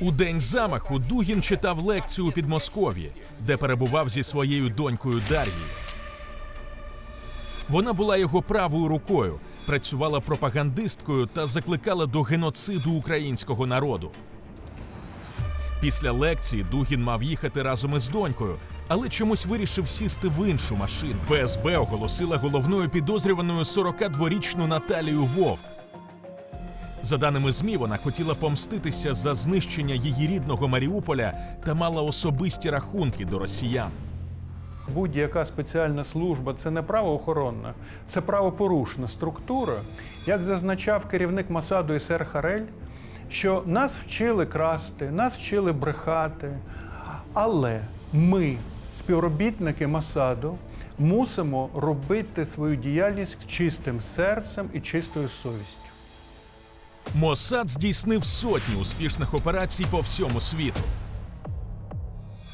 У день замаху Дугін читав лекцію у Підмосков'ї, де перебував зі своєю донькою Дар'єю. Вона була його правою рукою, працювала пропагандисткою та закликала до геноциду українського народу. Після лекції Дугін мав їхати разом із донькою, але чомусь вирішив сісти в іншу машину. ФСБ оголосила головною підозрюваною 42-річну Наталію Вовк. За даними ЗМІ, вона хотіла помститися за знищення її рідного Маріуполя та мала особисті рахунки до росіян. Будь-яка спеціальна служба це не правоохоронна, це правопорушна структура. Як зазначав керівник Масаду Ісер Харель, що нас вчили красти, нас вчили брехати, але ми, співробітники Масаду, мусимо робити свою діяльність чистим серцем і чистою совістю. Моссад здійснив сотні успішних операцій по всьому світу.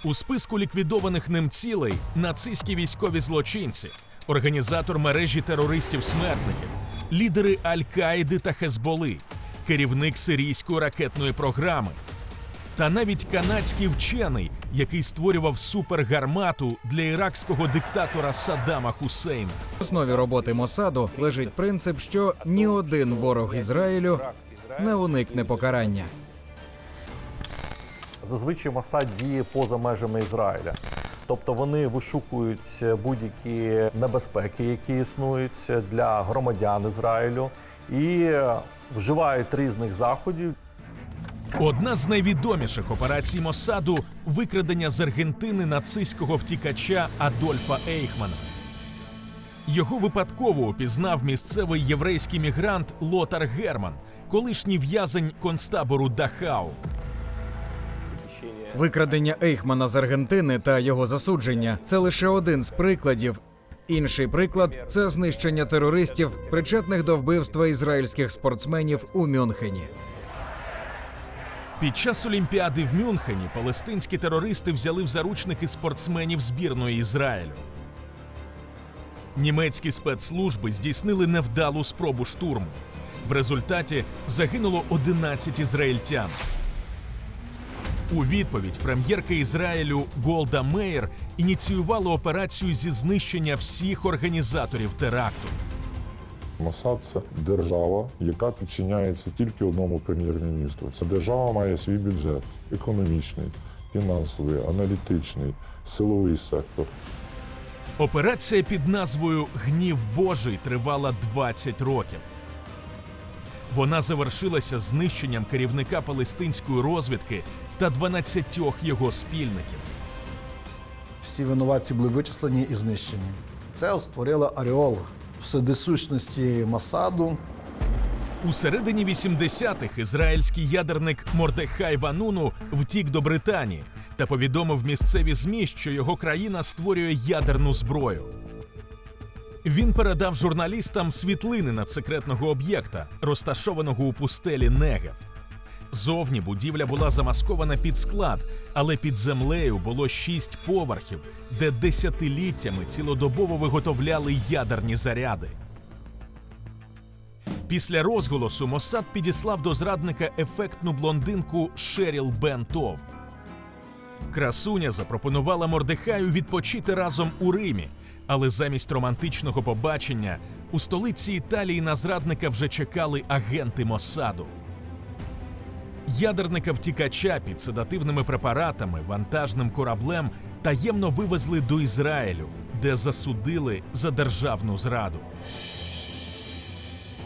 У списку ліквідованих ним цілей нацистські військові злочинці, організатор мережі терористів-смертників, лідери Аль-Каїди та Хезболи, керівник сирійської ракетної програми. Та навіть канадський вчений, який створював супергармату для іракського диктатора Саддама Хусейна. В основі роботи Мосаду лежить принцип, що ні один ворог Ізраїлю не уникне покарання. Зазвичай Масад діє поза межами Ізраїля. Тобто вони вишукують будь-які небезпеки, які існують для громадян Ізраїлю, і вживають різних заходів Одна з найвідоміших операцій Моссаду викрадення з Аргентини нацистського втікача Адольфа Ейхмана. Його випадково упізнав місцевий єврейський мігрант Лотар Герман, колишній в'язень концтабору Дахау. Викрадення Ейхмана з Аргентини та його засудження це лише один з прикладів. Інший приклад це знищення терористів, причетних до вбивства ізраїльських спортсменів у Мюнхені. Під час Олімпіади в Мюнхені палестинські терористи взяли в заручники спортсменів збірної Ізраїлю. Німецькі спецслужби здійснили невдалу спробу штурму. В результаті загинуло 11 ізраїльтян. У відповідь прем'єрка Ізраїлю Голда Меєр ініціювала операцію зі знищення всіх організаторів теракту. Мосад це держава, яка підчиняється тільки одному прем'єр-міністру. Ця держава має свій бюджет економічний, фінансовий, аналітичний, силовий сектор. Операція під назвою Гнів Божий тривала 20 років. Вона завершилася знищенням керівника палестинської розвідки та 12 його спільників. Всі винуватці були вичислені і знищені. Це створило Аріол вседисущності Масаду. У середині 80-х ізраїльський ядерник Мордехай Вануну втік до Британії та повідомив місцеві ЗМІ, що його країна створює ядерну зброю. Він передав журналістам світлини надсекретного об'єкта, розташованого у пустелі Негев. Зовні будівля була замаскована під склад, але під землею було шість поверхів, де десятиліттями цілодобово виготовляли ядерні заряди. Після розголосу Моссад підіслав до зрадника ефектну блондинку Шеріл Бентов. Красуня запропонувала Мордехаю відпочити разом у Римі, але замість романтичного побачення у столиці Італії на зрадника вже чекали агенти Моссаду. Ядерника втікача під седативними препаратами, вантажним кораблем таємно вивезли до Ізраїлю, де засудили за державну зраду.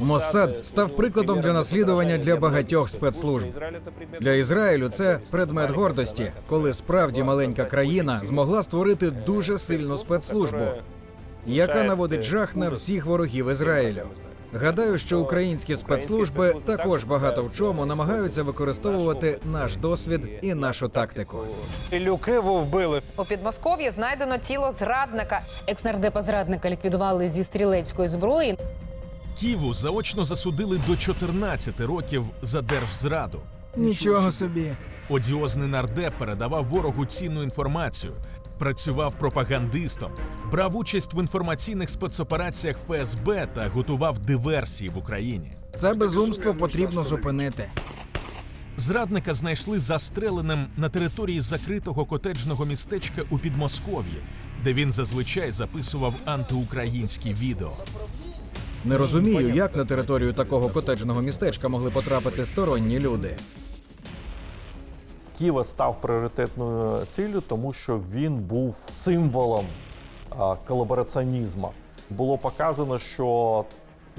Моссад став прикладом для наслідування для багатьох спецслужб. Для Ізраїлю це предмет гордості, коли справді маленька країна змогла створити дуже сильну спецслужбу, яка наводить жах на всіх ворогів Ізраїлю. Гадаю, що українські спецслужби також багато в чому намагаються використовувати наш досвід і нашу тактику. Люкиву вбили. У Підмосков'ї знайдено тіло зрадника. Екснардепа зрадника ліквідували зі стрілецької зброї. Ківу заочно засудили до 14 років за держзраду. Нічого собі. Одіозний нардеп передавав ворогу цінну інформацію, працював пропагандистом, брав участь в інформаційних спецопераціях ФСБ та готував диверсії в Україні. Це безумство потрібно зупинити. Зрадника знайшли застреленим на території закритого котеджного містечка у Підмосков'ї, де він зазвичай записував антиукраїнські відео. Не розумію, як на територію такого котеджного містечка могли потрапити сторонні люди. Ківа став пріоритетною ціллю, тому що він був символом колабораціонізму. Було показано, що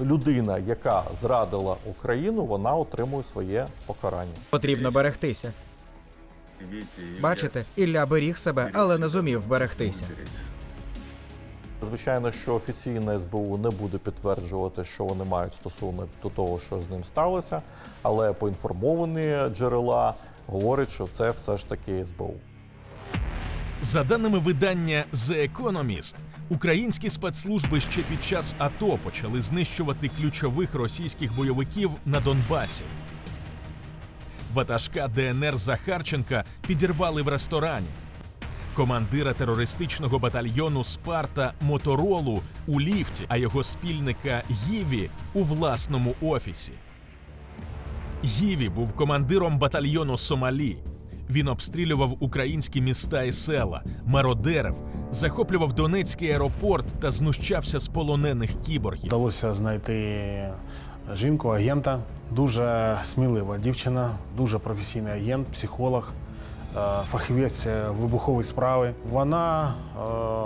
людина, яка зрадила Україну, вона отримує своє покарання. Потрібно берегтися. Бачите, Ілля беріг себе, але не зумів берегтися. Звичайно, що офіційне СБУ не буде підтверджувати, що вони мають стосунок до того, що з ним сталося, але поінформовані джерела говорять, що це все ж таки СБУ. За даними видання The Economist, українські спецслужби ще під час АТО почали знищувати ключових російських бойовиків на Донбасі. Ватажка ДНР Захарченка підірвали в ресторані. Командира терористичного батальйону Спарта Моторолу у ліфті, а його спільника Гіві у власному офісі. Гіві був командиром батальйону Сомалі. Він обстрілював українські міста і села, мародерив, захоплював Донецький аеропорт та знущався з полонених кіборгів. Вдалося знайти жінку, агента. Дуже смілива дівчина, дуже професійний агент, психолог, е, фахівець вибухової справи. Вона е,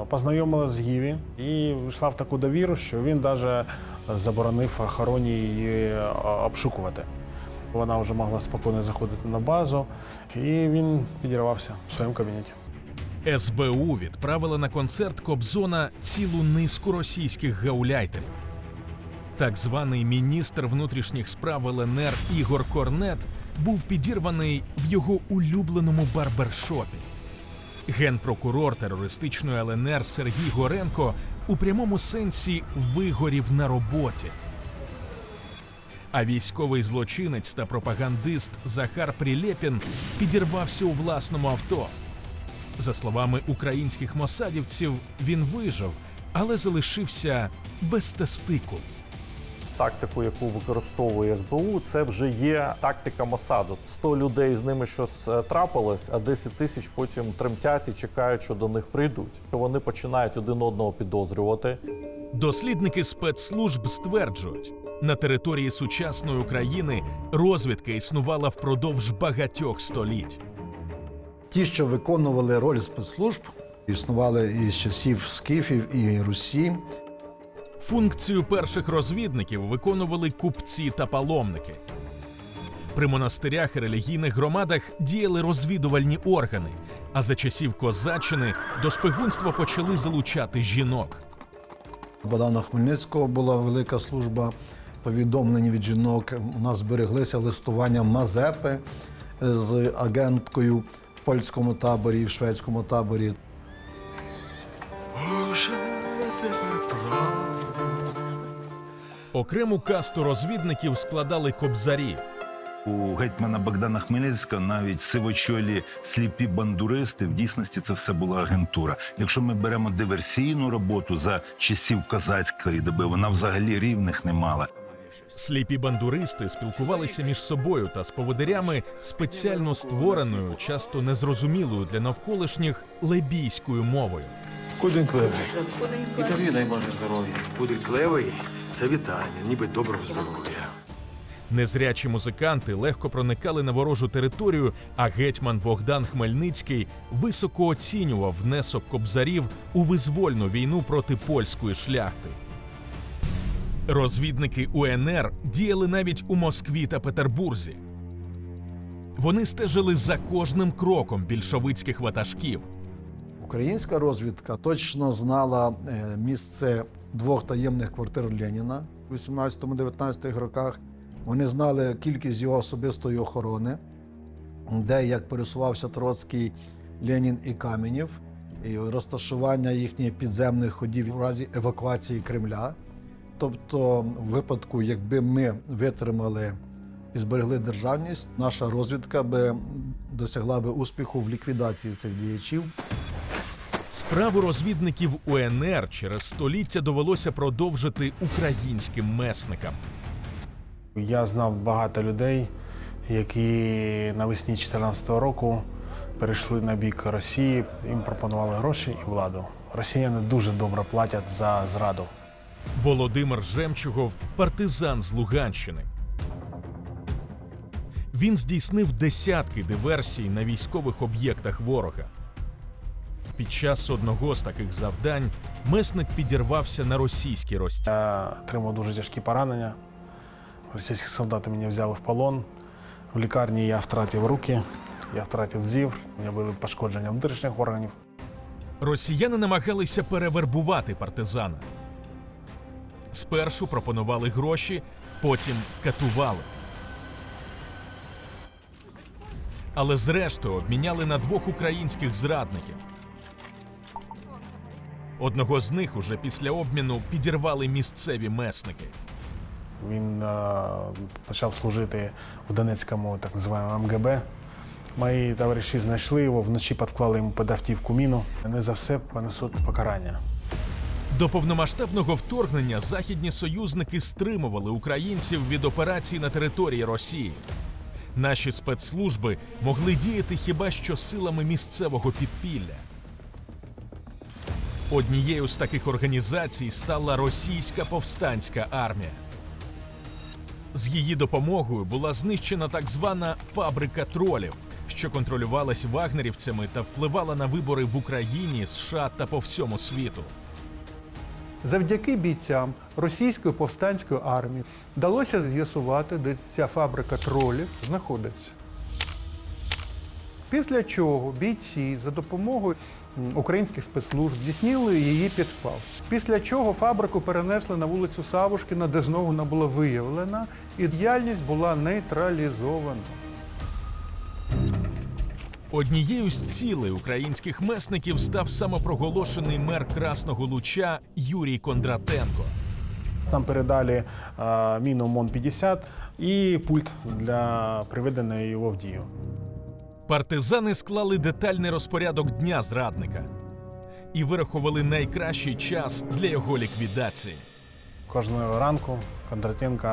познайомилася з Гіві і вийшла в таку довіру, що він навіть заборонив охороні її е, обшукувати. Вона вже могла спокійно заходити на базу, і він підірвався в своєму кабінеті. СБУ відправила на концерт Кобзона цілу низку російських гауляйтерів. Так званий міністр внутрішніх справ ЛНР Ігор Корнет був підірваний в його улюбленому барбершопі. Генпрокурор терористичної ЛНР Сергій Горенко у прямому сенсі вигорів на роботі. А військовий злочинець та пропагандист Захар Прилєпін підірвався у власному авто. За словами українських мосадівців, він вижив, але залишився без тестикул. Тактику, яку використовує СБУ, це вже є тактика Мосаду. 100 людей з ними щось е, трапилось, а 10 тисяч потім тремтять і чекають, що до них прийдуть. Вони починають один одного підозрювати. Дослідники спецслужб стверджують, на території сучасної України розвідка існувала впродовж багатьох століть. Ті, що виконували роль спецслужб, існували і з часів скіфів і Русі. Функцію перших розвідників виконували купці та паломники. При монастирях і релігійних громадах діяли розвідувальні органи, а за часів козаччини до шпигунства почали залучати жінок. Богдана Хмельницького була велика служба повідомлень від жінок. У нас збереглися листування Мазепи з агенткою в польському таборі і в шведському таборі. Окрему касту розвідників складали кобзарі. У гетьмана Богдана Хмельницького навіть сивочолі сліпі бандуристи в дійсності це все була агентура. Якщо ми беремо диверсійну роботу за часів козацької доби, вона взагалі рівних не мала. Сліпі бандуристи спілкувалися між собою та з поводирями спеціально створеною, часто незрозумілою для навколишніх лебійською мовою. Кудень клевий. І тобі дай Боже здоров'я. Буде клевий це вітання, ніби доброго здоров'я. Незрячі музиканти легко проникали на ворожу територію, а гетьман Богдан Хмельницький високо оцінював внесок кобзарів у визвольну війну проти польської шляхти. Розвідники УНР діяли навіть у Москві та Петербурзі. Вони стежили за кожним кроком більшовицьких ватажків. Українська розвідка точно знала е, місце двох таємних квартир Леніна у 18-19 роках. Вони знали кількість його особистої охорони, де як пересувався Троцький, Ленін і Каменєв, і розташування їхніх підземних ходів в разі евакуації Кремля. Тобто, в випадку, якби ми витримали і зберегли державність, наша розвідка би досягла би успіху в ліквідації цих діячів. Справу розвідників УНР через століття довелося продовжити українським месникам. Я знав багато людей, які навесні 2014 року перейшли на бік Росії. Їм пропонували гроші і владу. Росіяни дуже добре платять за зраду. Володимир Жемчугов партизан з Луганщини. Він здійснив десятки диверсій на військових об'єктах ворога. Під час одного з таких завдань месник підірвався на російській рості. Я отримав дуже тяжкі поранення. Російські солдати мене взяли в полон. В лікарні я втратив руки, я втратив зір, у мене були пошкодження внутрішніх органів. Росіяни намагалися перевербувати партизана. Спершу пропонували гроші, потім катували. Але зрештою обміняли на двох українських зрадників. Одного з них уже після обміну підірвали місцеві месники. Він е, почав служити в Донецькому так званому МГБ. Мої товариші знайшли його, вночі підклали йому під автівку міну. Вони за все понесуть покарання. До повномасштабного вторгнення західні союзники стримували українців від операцій на території Росії. Наші спецслужби могли діяти хіба що силами місцевого підпілля. Однією з таких організацій стала російська повстанська армія. З її допомогою була знищена так звана фабрика тролів, що контролювалась вагнерівцями та впливала на вибори в Україні, США та по всьому світу. Завдяки бійцям російської повстанської армії вдалося з'ясувати, де ця фабрика тролів знаходиться. Після чого бійці за допомогою українських спецслужб здійснили її підпал. Після чого фабрику перенесли на вулицю Савушкіна, де знову вона була виявлена, і діяльність була нейтралізована. Однією з цілей українських месників став самопроголошений мер Красного Луча Юрій Кондратенко. Нам передали е, міну МОН-50 і пульт для приведення його в дію. Партизани склали детальний розпорядок дня зрадника і вирахували найкращий час для його ліквідації. Кожного ранку Кондратенко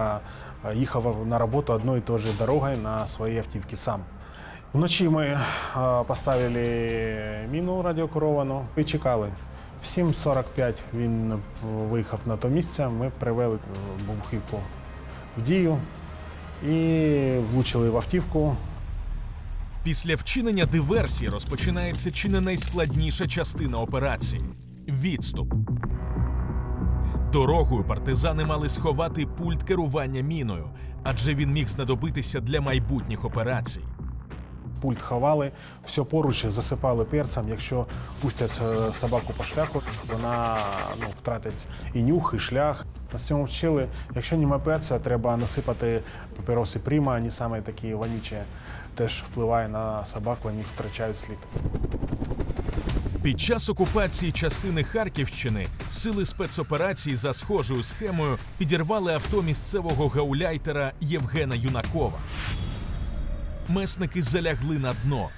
е, їхав на роботу одною і ж дорогою на своїй автівці сам. Вночі ми е, поставили міну радіокеровану і чекали. В 7.45 він виїхав на то місце, ми привели е, вибухівку в дію і влучили в автівку. Після вчинення диверсії розпочинається чи не найскладніша частина операції відступ. Дорогою партизани мали сховати пульт керування міною, адже він міг знадобитися для майбутніх операцій. Пульт ховали, все поруч засипали перцем. Якщо пустять е, собаку по шляху, вона ну, втратить і нюх, і шлях. Нас цьому вчили. Якщо немає перця, треба насипати папіроси пріма, вони саме такі вонючі. Теж впливає на собаку, вони втрачають слід. Під час окупації частини Харківщини сили спецоперацій за схожою схемою підірвали авто місцевого гауляйтера Євгена Юнакова. Месники залягли на дно.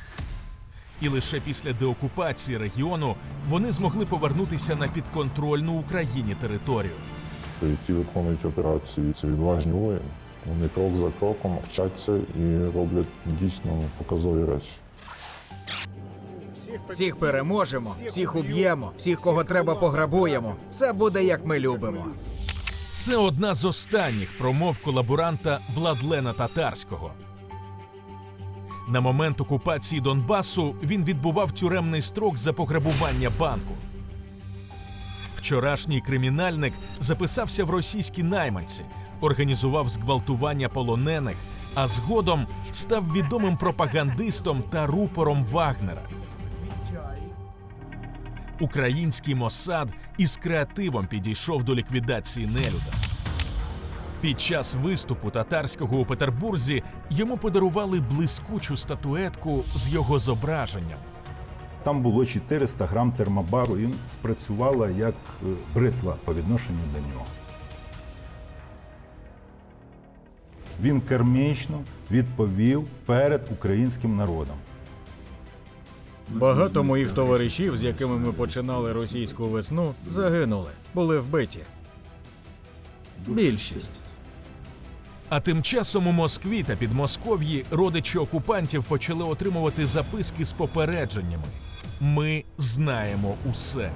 І лише після деокупації регіону вони змогли повернутися на підконтрольну Україні територію. які виконують операції. Це відважні воїни. Вони крок за кроком вчаться і роблять дійсно показові речі. Всіх переможемо, всіх уб'ємо, всіх, кого треба, пограбуємо. Все буде як ми любимо. Це одна з останніх промов колаборанта Владлена Татарського. На момент окупації Донбасу він відбував тюремний строк за пограбування банку. Вчорашній кримінальник записався в російські найманці, організував зґвалтування полонених, а згодом став відомим пропагандистом та рупором Вагнера. Український Мосад із креативом підійшов до ліквідації нелюда. Під час виступу татарського у Петербурзі йому подарували блискучу статуетку з його зображенням. Там було 400 грам термобару, і спрацювала як е, бритва по відношенню до нього. Він кермічно відповів перед українським народом. Багато моїх товаришів, з якими ми починали російську весну, загинули, були вбиті. Більшість. А тим часом у Москві та Підмосков'ї родичі окупантів почали отримувати записки з попередженнями. Ми знаємо усе.